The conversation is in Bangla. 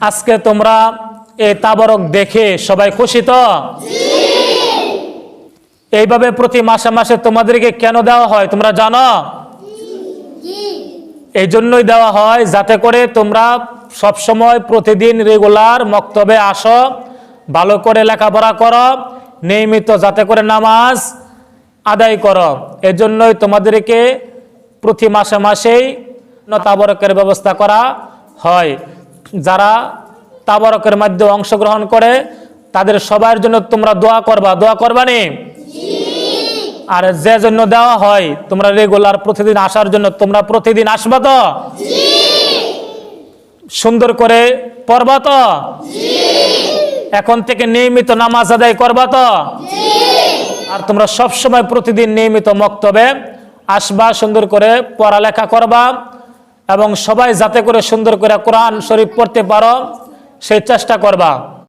আজকে তোমরা এই তাবরক দেখে সবাই খুশি তো? এইভাবে প্রতি মাসে মাসে তোমাদেরকে কেন দেওয়া হয় তোমরা জানো? এই জন্যই দেওয়া হয় যাতে করে তোমরা সব সময় প্রতিদিন রেগুলার মক্তবে আসো, ভালো করে লেখাপড়া করো, নিয়মিত যাতে করে নামাজ আদায় করো। এজন্যই তোমাদেরকে প্রতি মাসে মাসেই তাবরকের ব্যবস্থা করা হয়। যারা তাবরকের মাধ্যমে অংশগ্রহণ করে তাদের সবার জন্য তোমরা দোয়া করবা। দোয়া করবা নি? আর যে জন্য দেওয়া হয় তোমরা রেগুলার প্রতিদিন আসার জন্য তোমরা প্রতিদিন আসবা তো? সুন্দর করে পড়বা তো? এখন থেকে নিয়মিত নামাজ আদায় করবা তো? আর তোমরা সবসময় প্রতিদিন নিয়মিত মক্তবে আসবা সুন্দর করে পড়ালেখা করবা। এবং সবাই যাতে করে সুন্দর করে কোরআন শরীফ পড়তে পারো সেই চেষ্টা করবা।